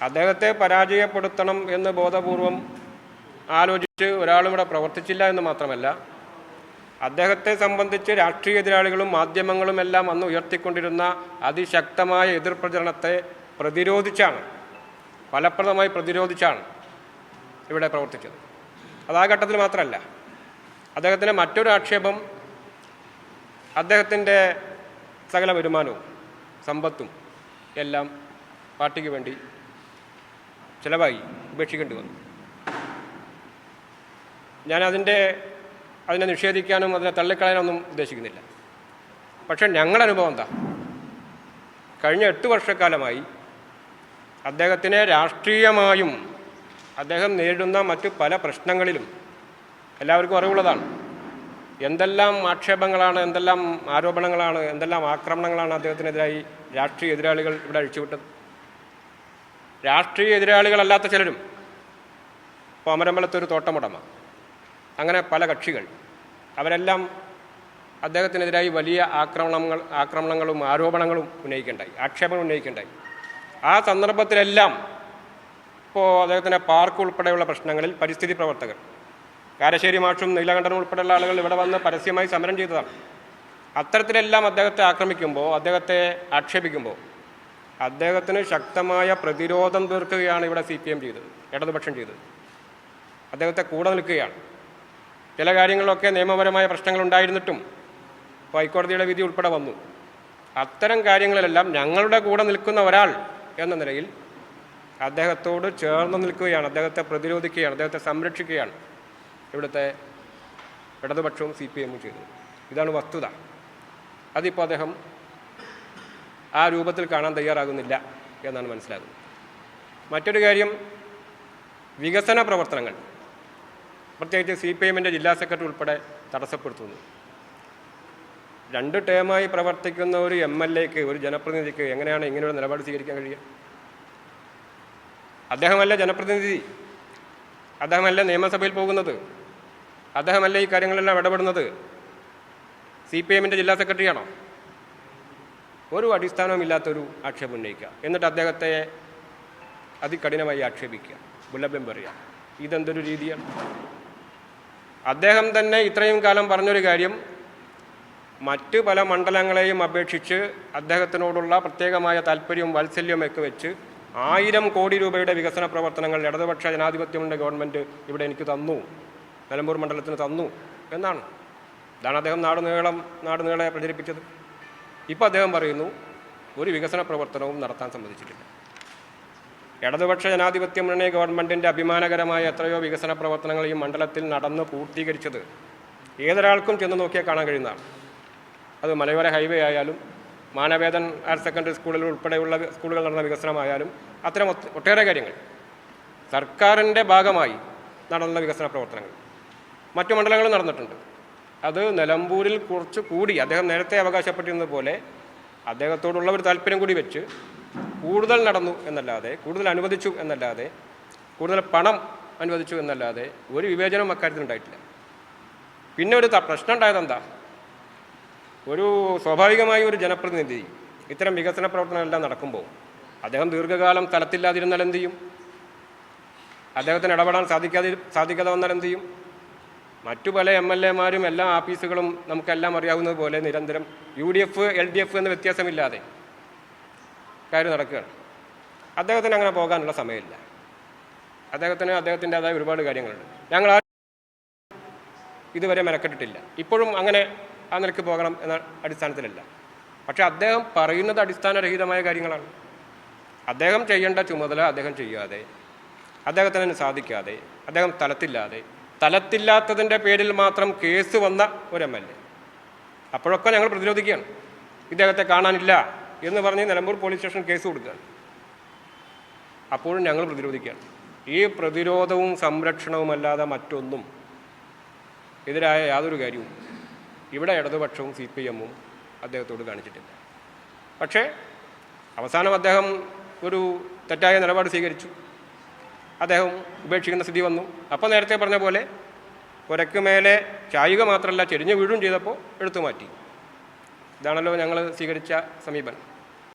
അദ്ദേഹത്തെ പരാജയപ്പെടുത്തണം എന്ന് ബോധപൂർവം ആലോചിച്ച് ഒരാളും ഇവിടെ പ്രവർത്തിച്ചില്ല എന്ന് മാത്രമല്ല അദ്ദേഹത്തെ സംബന്ധിച്ച് രാഷ്ട്രീയ എതിരാളികളും മാധ്യമങ്ങളും എല്ലാം അന്ന് ഉയർത്തിക്കൊണ്ടിരുന്ന അതിശക്തമായ എതിർപ്രചരണത്തെ പ്രതിരോധിച്ചാണ് ഫലപ്രദമായി പ്രതിരോധിച്ചാണ് ഇവിടെ പ്രവർത്തിച്ചത്. അത് ആ ഘട്ടത്തിൽ മാത്രമല്ല അദ്ദേഹത്തിന്റെ മറ്റൊരു ആക്ഷേപം അദ്ദേഹത്തിന്റെ സകല വരുമാനവും സമ്പത്തും എല്ലാം പാർട്ടിക്ക് വേണ്ടി ചിലവായി ഉപേക്ഷിക്കേണ്ടി വന്നു. ഞാനതിന്റെ അതിനെ നിഷേധിക്കാനും അതിനെ തള്ളിക്കളയാനൊന്നും ഉദ്ദേശിക്കുന്നില്ല. പക്ഷേ ഞങ്ങളുടെ അനുഭവം എന്താ? കഴിഞ്ഞ എട്ട് വർഷക്കാലമായി അദ്ദേഹത്തിനെ രാഷ്ട്രീയമായും അദ്ദേഹം നേരിടുന്ന മറ്റു പല പ്രശ്നങ്ങളിലും എല്ലാവർക്കും അറിവുള്ളതാണ്. എന്തെല്ലാം ആക്ഷേപങ്ങളാണ് എന്തെല്ലാം ആരോപണങ്ങളാണ് എന്തെല്ലാം ആക്രമണങ്ങളാണ് അദ്ദേഹത്തിനെതിരായി രാഷ്ട്രീയ എതിരാളികൾ ഇവിടെ അഴിച്ചുവിട്ടത്? രാഷ്ട്രീയ എതിരാളികളല്ലാത്ത ചിലരും ഇപ്പോൾ അമരമ്പലത്തൊരു തോട്ടമുടമ. അങ്ങനെ പല കക്ഷികൾ. അവരെല്ലാം അദ്ദേഹത്തിനെതിരായി വലിയ ആക്രമണങ്ങൾ ആക്രമണങ്ങളും ആരോപണങ്ങളും ഉന്നയിക്കേണ്ടായി ആക്ഷേപങ്ങൾ ഉന്നയിക്കേണ്ടായി. ആ സന്ദർഭത്തിലെല്ലാം ഇപ്പോൾ അദ്ദേഹത്തിന്റെ പാർക്ക് ഉൾപ്പെടെയുള്ള പ്രശ്നങ്ങളിൽ പരിസ്ഥിതി പ്രവർത്തകർ കാരശ്ശേരി മാഷും നീലകണ്ഠനും ഉൾപ്പെടെയുള്ള ആളുകൾ ഇവിടെ വന്ന് പരസ്യമായി സമരം ചെയ്തതാണ്. അത്തരത്തിലെല്ലാം അദ്ദേഹത്തെ ആക്രമിക്കുമ്പോൾ അദ്ദേഹത്തെ ആക്ഷേപിക്കുമ്പോൾ അദ്ദേഹത്തിന് ശക്തമായ പ്രതിരോധം തീർക്കുകയാണ് ഇവിടെ സി പി എം ചെയ്തത് ഇടതുപക്ഷം ചെയ്തത്. അദ്ദേഹത്തെ കൂടെ നിൽക്കുകയാണ്. ചില കാര്യങ്ങളിലൊക്കെ നിയമപരമായ പ്രശ്നങ്ങൾ ഉണ്ടായിരുന്നിട്ടും ഹൈക്കോടതിയുടെ വിധി ഉൾപ്പെടെ വന്നു. അത്തരം കാര്യങ്ങളിലെല്ലാം ഞങ്ങളുടെ കൂടെ നിൽക്കുന്ന ഒരാൾ എന്ന നിലയിൽ അദ്ദേഹത്തോട് ചേർന്ന് നിൽക്കുകയാണ് അദ്ദേഹത്തെ പ്രതിരോധിക്കുകയാണ് അദ്ദേഹത്തെ സംരക്ഷിക്കുകയാണ് ഇവിടുത്തെ ഇടതുപക്ഷവും സി പി എമ്മും ചെയ്തത്. ഇതാണ് വസ്തുത. അതിപ്പോൾ അദ്ദേഹം ആ രൂപത്തിൽ കാണാൻ തയ്യാറാകുന്നില്ല എന്നാണ് മനസ്സിലാകുന്നത്. മറ്റൊരു കാര്യം വികസന പ്രവർത്തനങ്ങൾ പ്രത്യേകിച്ച് സി പി എമ്മിന്റെ ജില്ലാ സെക്രട്ടറി ഉൾപ്പെടെ തടസ്സപ്പെടുത്തുന്നു. രണ്ട് ടേമായി പ്രവർത്തിക്കുന്ന ഒരു എം എൽ എക്ക് ഒരു ജനപ്രതിനിധിക്ക് എങ്ങനെയാണ് ഇങ്ങനെയുള്ള നിലപാട് സ്വീകരിക്കാൻ കഴിയുക? അദ്ദേഹമല്ല ജനപ്രതിനിധി. അദ്ദേഹമല്ല നിയമസഭയിൽ പോകുന്നത്. അദ്ദേഹമല്ല ഈ കാര്യങ്ങളെല്ലാം ഇടപെടുന്നത്. സി പി എമ്മിന്റെ ജില്ലാ സെക്രട്ടറിയാണോ? ഒരു അടിസ്ഥാനവുമില്ലാത്തൊരു ആക്ഷേപം ഉന്നയിക്കുക. എന്നിട്ട് അദ്ദേഹത്തെ അതികഠിനമായി ആക്ഷേപിക്കുക. ബുള്ളബെം പറയുക ഇതെന്തൊരു രീതിയാണ്? അദ്ദേഹം തന്നെ ഇത്രയും കാലം പറഞ്ഞൊരു കാര്യം മറ്റ് പല മണ്ഡലങ്ങളെയും അപേക്ഷിച്ച് അദ്ദേഹത്തിനോടുള്ള പ്രത്യേകമായ താല്പര്യവും വാത്സല്യവും ഒക്കെ വെച്ച് ആയിരം കോടി രൂപയുടെ വികസന പ്രവർത്തനങ്ങൾ ഇടതുപക്ഷ ജനാധിപത്യമുണ്ട് ഗവൺമെന്റ് ഇവിടെ എനിക്ക് തന്നു. നിലമ്പൂർ മണ്ഡലത്തിന് തന്നു എന്നാണ്. ഇതാണ് അദ്ദേഹം നാടുനീളം നാടുനീളെ നാട് നീളെ പ്രചരിപ്പിച്ചത്. ഇപ്പോൾ അദ്ദേഹം പറയുന്നു ഒരു വികസന പ്രവർത്തനവും നടത്താൻ സമ്മതിച്ചിട്ടില്ല. ഇടതുപക്ഷ ജനാധിപത്യ മുന്നണി ഗവൺമെന്റിന്റെ അഭിമാനകരമായ എത്രയോ വികസന പ്രവർത്തനങ്ങൾ ഈ മണ്ഡലത്തിൽ നടന്ന് പൂർത്തീകരിച്ചത് ഏതൊരാൾക്കും ചെന്ന് നോക്കിയാൽ കാണാൻ കഴിയുന്നതാണ്. അത് മലയോര ഹൈവേ ആയാലും മാനവേദൻ ഹയർ സെക്കൻഡറി സ്കൂളിൽ ഉൾപ്പെടെയുള്ള സ്കൂളുകൾ നടന്ന വികസനമായാലും അത്തരം ഒട്ടേറെ കാര്യങ്ങൾ. സർക്കാരിന്റെ ഭാഗമായി നടന്ന വികസന പ്രവർത്തനങ്ങൾ. മറ്റു മണ്ഡലങ്ങളും നടന്നിട്ടുണ്ട്. അത് നിലമ്പൂരിൽ കുറച്ച് കൂടി അദ്ദേഹം നേരത്തെ അവകാശപ്പെട്ടിരുന്നത് പോലെ അദ്ദേഹത്തോടുള്ള ഒരു താല്പര്യം കൂടി വെച്ച് കൂടുതൽ നടന്നു എന്നല്ലാതെ കൂടുതൽ അനുവദിച്ചു എന്നല്ലാതെ കൂടുതൽ പണം അനുവദിച്ചു എന്നല്ലാതെ ഒരു വിവേചനവും അക്കാര്യത്തിൽ ഉണ്ടായിട്ടില്ല. പിന്നെ ഒരു പ്രശ്നം ഉണ്ടായത് എന്താ? ഒരു സ്വാഭാവികമായ ഒരു ജനപ്രതിനിധി ഇത്തരം വികസന പ്രവർത്തനങ്ങളെല്ലാം നടക്കുമ്പോൾ അദ്ദേഹം ദീർഘകാലം തലത്തില്ലാതിരുന്നാൽ എന്ത് ചെയ്യും? അദ്ദേഹത്തിന് ഇടപെടാൻ സാധിക്കാതെ സാധിക്കാതെ വന്നാൽ എന്ത് ചെയ്യും? മറ്റു പല എം എൽ എമാരും എല്ലാ ആഫീസുകളും നമുക്കെല്ലാം അറിയാവുന്നത് പോലെ നിരന്തരം U D F L D F എന്ന വ്യത്യാസമില്ലാതെ കാര്യം നടക്കുകയാണ്. അദ്ദേഹത്തിന് അങ്ങനെ പോകാനുള്ള സമയമില്ല. അദ്ദേഹത്തിന് അദ്ദേഹത്തിന്റെതായ ഒരുപാട് കാര്യങ്ങളുണ്ട്. ഞങ്ങൾ ഇതുവരെ മെനക്കെട്ടിട്ടില്ല. ഇപ്പോഴും അങ്ങനെ ആ നിലയ്ക്ക് പോകണം എന്ന അടിസ്ഥാനത്തിലല്ല. പക്ഷേ അദ്ദേഹം പറയുന്നത് അടിസ്ഥാനരഹിതമായ കാര്യങ്ങളാണ്. അദ്ദേഹം ചെയ്യേണ്ട ചുമതല അദ്ദേഹം ചെയ്യാതെ അദ്ദേഹത്തിന് സാധിക്കാതെ അദ്ദേഹം തലത്തില്ലാതെ തലത്തില്ലാത്തതിന്റെ പേരിൽ മാത്രം കേസ് വന്ന ഒരു എം. എൽ അപ്പോഴൊക്കെ ഞങ്ങൾ പ്രതിരോധിക്കുകയാണ്. ഇദ്ദേഹത്തെ കാണാനില്ല എന്ന് പറഞ്ഞ് നിലമ്പൂർ പോലീസ് സ്റ്റേഷൻ കേസ് കൊടുക്കുകയാണ്. അപ്പോഴും ഞങ്ങൾ പ്രതിരോധിക്കുകയാണ്. ഈ പ്രതിരോധവും സംരക്ഷണവുമല്ലാതെ മറ്റൊന്നും എതിരായ യാതൊരു കാര്യവും ഇവിടെ ഇടതുപക്ഷവും സി പി എമ്മും അദ്ദേഹത്തോട് കാണിച്ചിട്ടില്ല. പക്ഷേ അവസാനം അദ്ദേഹം ഒരു തെറ്റായ നിലപാട് സ്വീകരിച്ചു. അദ്ദേഹം ഉപേക്ഷിക്കുന്ന സ്ഥിതി വന്നു. അപ്പോൾ നേരത്തെ പറഞ്ഞ പോലെ പുരക്ക് മേലെ ചായുക മാത്രമല്ല ചെരിഞ്ഞു വീഴും ചെയ്തപ്പോൾ എടുത്തു മാറ്റി. ഇതാണല്ലോ ഞങ്ങൾ സ്വീകരിച്ച സമീപനം.